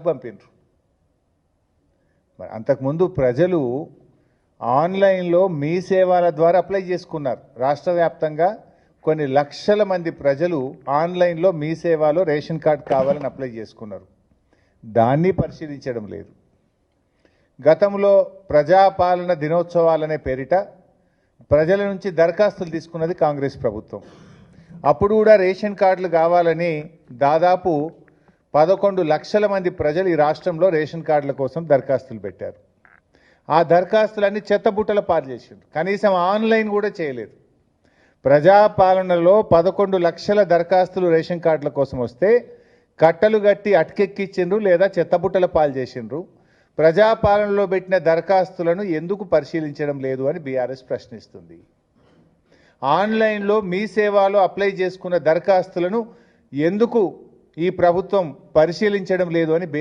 పంపిండ్రు. మరి అంతకుముందు ప్రజలు ఆన్లైన్లో మీ సేవల ద్వారా అప్లై చేసుకున్నారు. రాష్ట్ర వ్యాప్తంగా కొన్ని లక్షల మంది ప్రజలు ఆన్లైన్లో మీ సేవలో రేషన్ కార్డు కావాలని అప్లై చేసుకున్నారు. దాన్ని పరిశీలించడం లేదు. గతంలో ప్రజాపాలన దినోత్సవాలనే పేరిట ప్రజల నుంచి దరఖాస్తులు తీసుకున్నది కాంగ్రెస్ ప్రభుత్వం. అప్పుడు కూడా రేషన్ కార్డులు కావాలని దాదాపు పదకొండు లక్షల మంది ప్రజలు ఈ రాష్ట్రంలో రేషన్ కార్డుల కోసం దరఖాస్తులు పెట్టారు. ఆ దరఖాస్తులన్నీ చెత్తబుట్టల పాలు చేసిండ్రు. కనీసం ఆన్లైన్ కూడా చేయలేదు. ప్రజాపాలనలో పదకొండు లక్షల దరఖాస్తులు రేషన్ కార్డుల కోసం వస్తే కట్టలు కట్టి అటకెక్కిచ్చిండ్రు లేదా చెత్తబుట్టల పాలు చేసిండ్రు. ప్రజాపాలనలో పెట్టిన దరఖాస్తులను ఎందుకు పరిశీలించడం లేదు అని బీఆర్ఎస్ ప్రశ్నిస్తుంది. ఆన్లైన్లో మీ సేవలో అప్లై చేసుకున్న దరఖాస్తులను ఎందుకు ఈ ప్రభుత్వం పరిశీలించడం లేదు అని బీఆర్